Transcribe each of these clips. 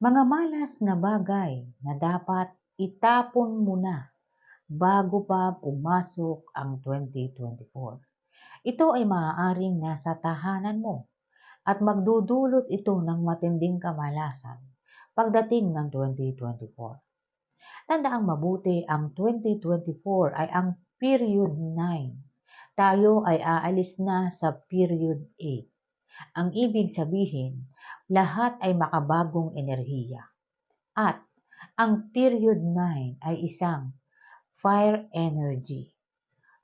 Mga malas na bagay na dapat itapon mo na bago pa pumasok ang 2024. Ito ay maaaring nasa tahanan mo at magdudulot ito ng matinding kamalasan pagdating ng 2024. Tandaang mabuti ang 2024 ay ang period 9. Tayo ay aalis na sa period 8. Ang ibig sabihin, lahat ay makabagong enerhiya. At ang period 9 ay isang fire energy.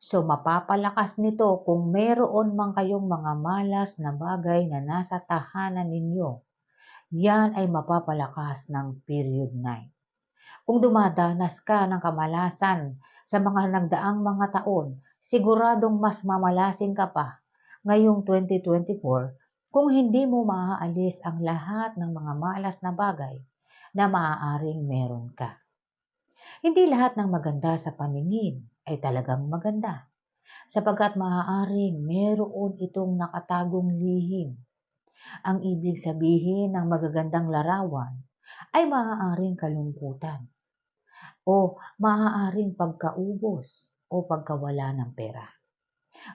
So mapapalakas nito kung meron man kayong mga malas na bagay na nasa tahanan ninyo. Yan ay mapapalakas ng period 9. Kung dumadanas ka ng kamalasan sa mga nagdaang mga taon, siguradong mas mamalasin ka pa ngayong 2024 kung hindi mo maaalis ang lahat ng mga malas na bagay na maaaring meron ka. Hindi lahat ng maganda sa paningin ay talagang maganda sapagkat maaaring meron itong nakatagong lihim. Ang ibig sabihin ng magagandang larawan ay maaaring kalungkutan o maaaring pagkaubos o pagkawala ng pera.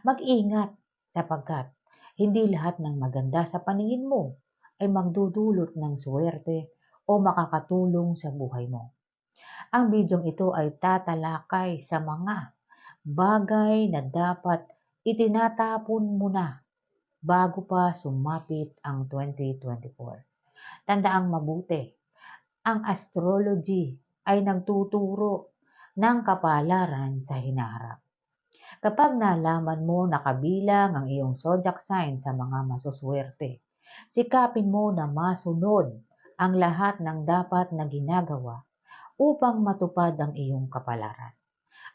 Mag-ingat sapagkat hindi lahat ng maganda sa paningin mo ay magdudulot ng swerte o makakatulong sa buhay mo. Ang bidyong ito ay tatalakay sa mga bagay na dapat itinatapon mo na bago pa sumapit ang 2024. Tandaang mabuti, ang astrology ay nagtuturo ng kapalaran sa hinaharap. Kapag nalaman mo na kabilang ang iyong zodiac sign sa mga masuswerte, sikapin mo na masunod ang lahat ng dapat na ginagawa upang matupad ang iyong kapalaran.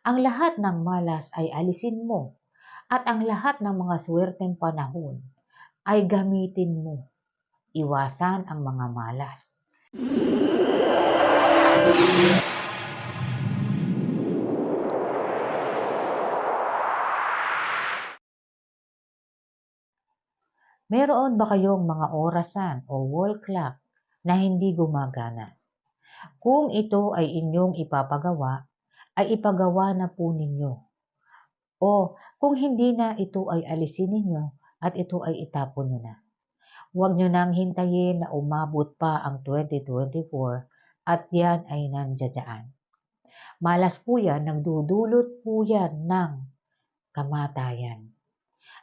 Ang lahat ng malas ay alisin mo at ang lahat ng mga swerteng panahon ay gamitin mo. Iwasan ang mga malas. Meron ba kayong mga orasan o wall clock na hindi gumagana? Kung ito ay inyong ipapagawa, ay ipagawa na po ninyo. O kung hindi na ito ay alisin ninyo at ito ay itapon nyo na. Huwag nyo nang hintayin na umabot pa ang 2024 at yan ay nandiyadyaan. Malas po yan, nagdudulot po yan ng kamatayan.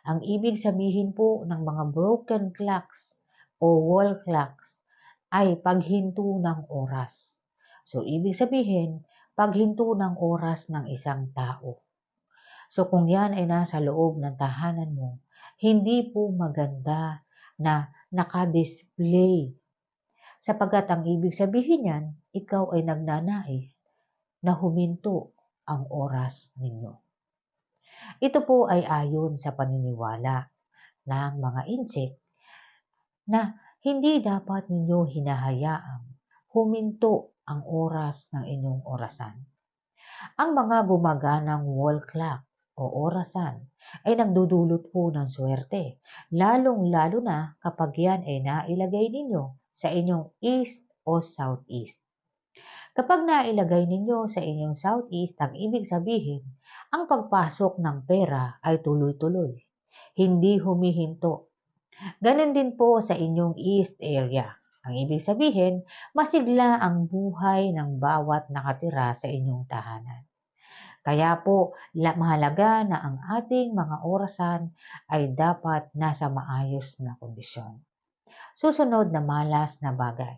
Ang ibig sabihin po ng mga broken clocks o wall clocks ay paghinto ng oras. So, ibig sabihin, paghinto ng oras ng isang tao. So, kung yan ay nasa loob ng tahanan mo, hindi po maganda na nakadisplay. Sapagat ang ibig sabihin yan, ikaw ay nagnanais na huminto ang oras ninyo. Ito po ay ayon sa paniniwala ng mga insect na hindi dapat ninyo hinahayaang huminto ang oras ng inyong orasan. Ang mga gumaganang wall clock o orasan ay nagdudulot po ng swerte, lalong-lalo na kapag yan ay nailagay ninyo sa inyong east o southeast. Kapag nailagay ninyo sa inyong southeast, ang ibig sabihin, ang pagpasok ng pera ay tuloy-tuloy, hindi humihinto. Ganon din po sa inyong east area. Ang ibig sabihin, masigla ang buhay ng bawat nakatira sa inyong tahanan. Kaya po, mahalaga na ang ating mga orasan ay dapat nasa maayos na kondisyon. Susunod na malas na bagay.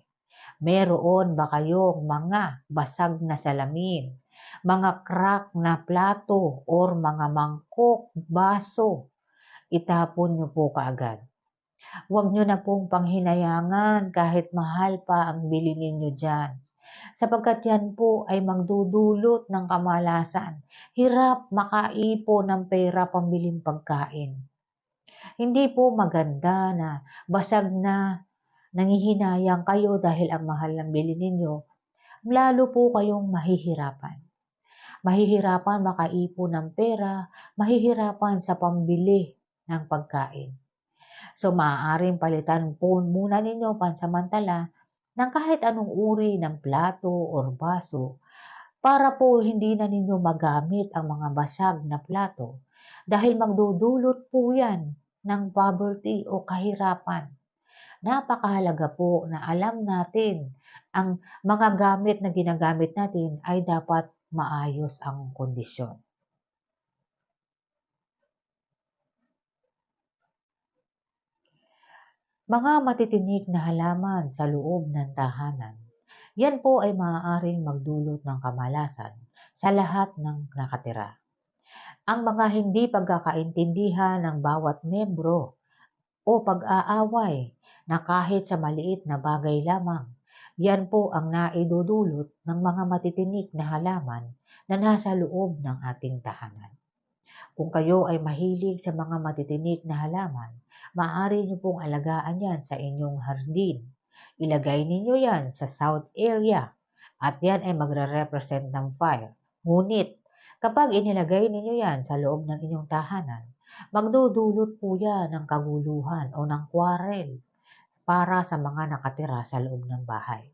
Meron ba kayong mga basag na salamin, mga crack na plato, or mga mangkok, baso? Itapon nyo po kaagad. Huwag nyo na pong panghinayangan kahit mahal pa ang bili ninyo dyan. Sapagkat yan po ay magdudulot ng kamalasan. Hirap makaipo ng pera pambiling pagkain. Hindi po maganda na basag na nangihinayang kayo dahil ang mahal ng bili ninyo, lalo po kayong mahihirapan. Mahihirapan makaipon ng pera, mahihirapan sa pambili ng pagkain. So, maaaring palitan po muna ninyo pansamantala ng kahit anong uri ng plato or baso para po hindi na ninyo magamit ang mga basag na plato dahil magdudulot po yan ng poverty o kahirapan. Napakahalaga po na alam natin ang mga gamit na ginagamit natin ay dapat maayos ang kondisyon. Mga matitinik na halaman sa loob ng tahanan. Yan po ay maaaring magdulot ng kamalasan sa lahat ng nakatira. Ang mga hindi pagkakaintindihan ng bawat membro o pag-aaway na kahit sa maliit na bagay lamang, yan po ang naidudulot ng mga matitinik na halaman na nasa loob ng ating tahanan. Kung kayo ay mahilig sa mga matitinik na halaman, maaari niyo pong alagaan yan sa inyong hardin. Ilagay ninyo yan sa south area at yan ay magre-represent ng fire. Ngunit, kapag inilagay ninyo yan sa loob ng inyong tahanan, magdudulot po yan ng kaguluhan o ng quarrel para sa mga nakatira sa loob ng bahay.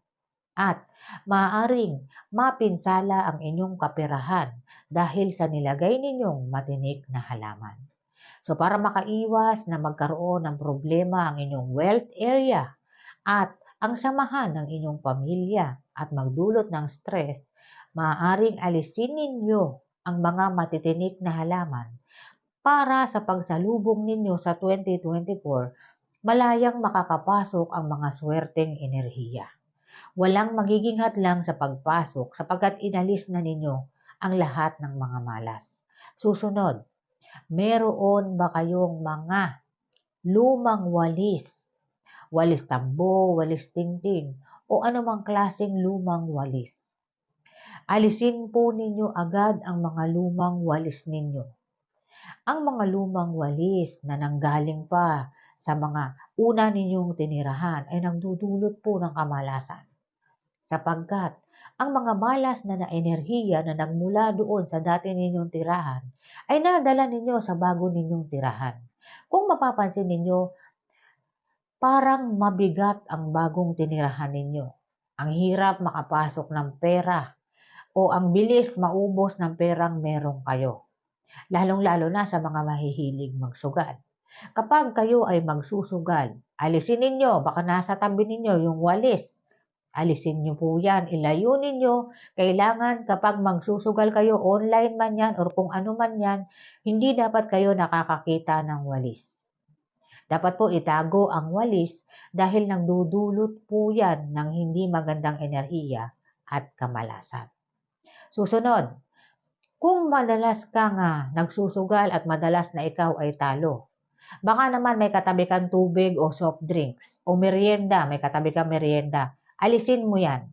At maaaring mapinsala ang inyong kapirahan dahil sa nilagay ninyong matinik na halaman. So para makaiwas na magkaroon ng problema ang inyong wealth area at ang samahan ng inyong pamilya at magdulot ng stress, maaaring alisin ninyo ang mga matitinik na halaman para sa pagsalubong ninyo sa 2024, malayang makakapasok ang mga swerteng enerhiya. Walang magiging hadlang sa pagpasok sapagkat inalis na ninyo ang lahat ng mga malas. Susunod, meron ba kayong mga lumang walis? Walis tambo, walis tingting, o anumang klaseng lumang walis. Alisin po ninyo agad ang mga lumang walis ninyo. Ang mga lumang walis na nanggaling pa sa mga una ninyong tinirahan ay nagdudulot po ng kamalasan. Sapagkat ang mga malas na na enerhiya na nagmula doon sa dati ninyong tirahan ay nadala ninyo sa bago ninyong tirahan. Kung mapapansin ninyo, parang mabigat ang bagong tinirahan ninyo. Ang hirap makapasok ng pera o ang bilis maubos ng perang merong kayo. Lalong-lalo na sa mga mahihilig magsugal. Kapag kayo ay magsusugal, alisin ninyo, baka nasa tabi ninyo yung walis. Alisin nyo po yan, ilayo ninyo. Kailangan kapag magsusugal kayo, online man yan or kung ano man yan, hindi dapat kayo nakakakita ng walis. Dapat po itago ang walis dahil nagdudulot po yan ng hindi magandang enerhiya at kamalasan. Susunod, kung madalas ka nga nagsusugal at madalas na ikaw ay talo, baka naman may katabi kang tubig o soft drinks o merienda, may katabi kang merienda, alisin mo yan.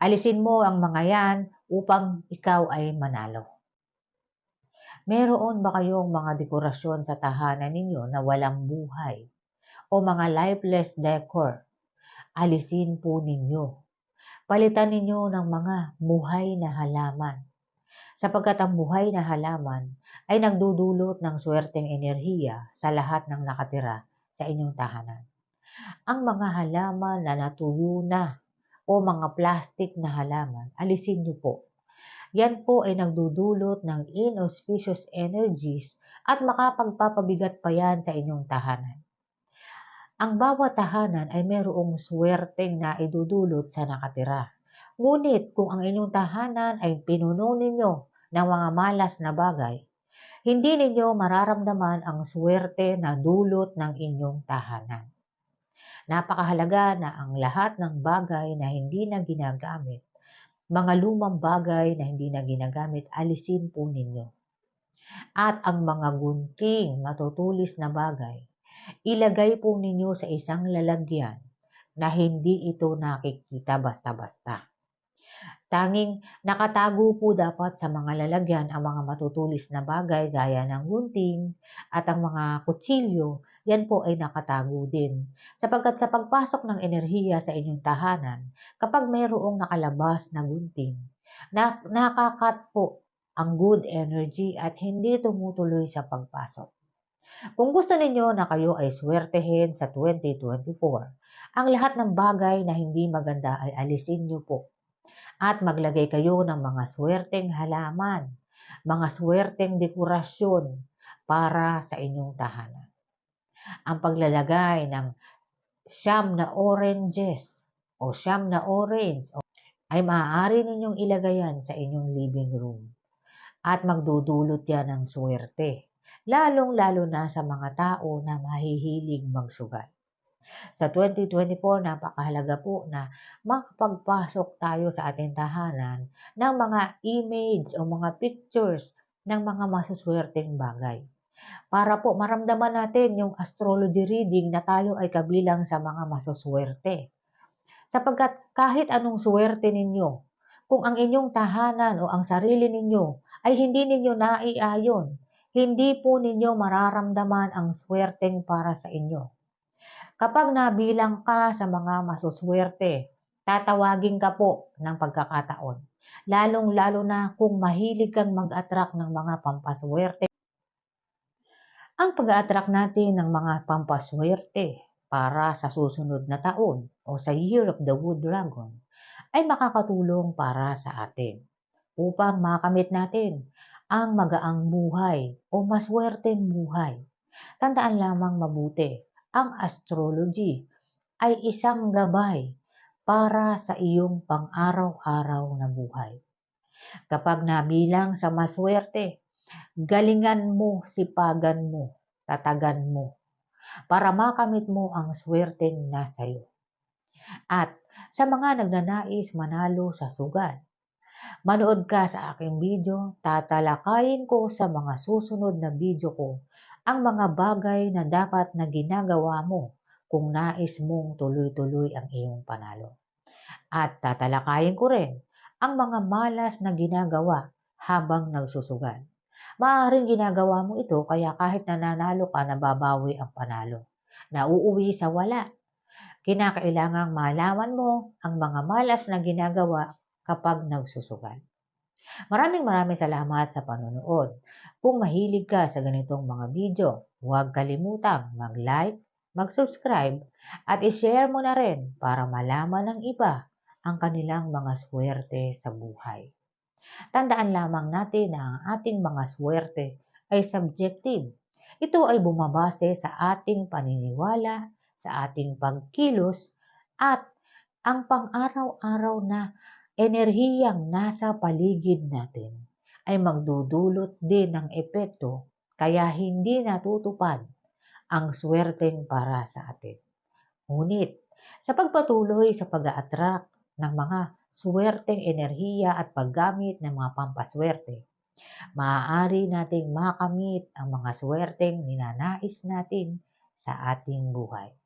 Alisin mo ang mga yan upang ikaw ay manalo. Meron ba kayong mga dekorasyon sa tahanan ninyo na walang buhay o mga lifeless decor? Alisin po ninyo Palitan ninyo ng mga buhay na halaman. Sapagkat ang buhay na halaman ay nagdudulot ng swerteng enerhiya sa lahat ng nakatira sa inyong tahanan. Ang mga halaman na natuyo na o mga plastic na halaman, alisin niyo po. Yan po ay nagdudulot ng inauspicious energies at makapagpapabigat pa yan sa inyong tahanan. Ang bawat tahanan ay mayroong swerteng na idudulot sa nakatira. Ngunit kung ang inyong tahanan ay pinuno ninyo ng mga malas na bagay, hindi ninyo mararamdaman ang swerte na dulot ng inyong tahanan. Napakahalaga na ang lahat ng bagay na hindi na ginagamit, mga lumang bagay na hindi na ginagamit, alisin po ninyo. At ang mga gunting, matutulis na bagay, ilagay po ninyo sa isang lalagyan na hindi ito nakikita basta-basta. Tanging nakatago po dapat sa mga lalagyan ang mga matutulis na bagay gaya ng gunting at ang mga kutsilyo, yan po ay nakatago din. Sapagkat sa pagpasok ng enerhiya sa inyong tahanan, kapag mayroong nakalabas na gunting, na, nakakat po ang good energy at hindi tumutuloy sa pagpasok. Kung gusto ninyo na kayo ay swertehin sa 2024, Ang lahat ng bagay na hindi maganda ay alisin niyo po. At maglagay kayo ng mga swerteng halaman, mga swerteng dekorasyon para sa inyong tahanan. Ang paglalagay ng siyam na oranges o siyam na orange ay maaari ninyong ilagay yan sa inyong living room. At magdudulot yan ng swerte, lalong-lalo na sa mga tao na mahihilig magsugal. Sa 2024, napakahalaga po na makapagpasok tayo sa ating tahanan ng mga image o mga pictures ng mga masuswerteng bagay. Para po maramdaman natin yung astrology reading na tayo ay kabilang sa mga masuswerte. Sapagkat kahit anong swerte ninyo, kung ang inyong tahanan o ang sarili ninyo ay hindi ninyo naiayon, hindi po ninyo mararamdaman ang swerteng para sa inyo. Kapag nabilang ka sa mga masuswerte, tatawagin ka po ng pagkakataon. Lalong-lalo na kung mahilig kang mag-attract ng mga pampaswerte. Ang pag-attract natin ng mga pampaswerte para sa susunod na taon o sa Year of the Wood Dragon ay makakatulong para sa atin upang makamit natin ang magaang buhay o maswerteng buhay. Tandaan lamang mabuti, ang astrology ay isang gabay para sa iyong pang-araw-araw na buhay. Kapag nabilang sa maswerte, galingan mo, sipagan mo, tatagan mo, para makamit mo ang swerteng nasa iyo. At sa mga nagnanais manalo sa sugal, manood ka sa aking video, tatalakayin ko sa mga susunod na video ko ang mga bagay na dapat na ginagawa mo kung nais mong tuloy-tuloy ang iyong panalo. At tatalakayin ko rin ang mga malas na ginagawa habang nagsusugal. Maaaring ginagawa mo ito kaya kahit nananalo ka, nababawi ang panalo. Nauuwi sa wala. Kinakailangang malaman mo ang mga malas na ginagawa kapag nagsusugal. Maraming maraming salamat sa panonood. Kung mahilig ka sa ganitong mga video, huwag kalimutang mag-like, mag-subscribe, at i-share mo na rin para malaman ng iba ang kanilang mga swerte sa buhay. Tandaan lamang natin na ang ating mga swerte ay subjective. Ito ay bumabase sa ating paniniwala, sa ating pagkilos, at ang pang-araw-araw na enerhiyang nasa paligid natin ay magdudulot din ng epekto kaya hindi natutupad ang swerteng para sa atin. Ngunit, sa pagpatuloy sa pag-attract ng mga swerteng enerhiya at paggamit ng mga pampaswerte, maaari nating makamit ang mga swerteng ninanais natin sa ating buhay.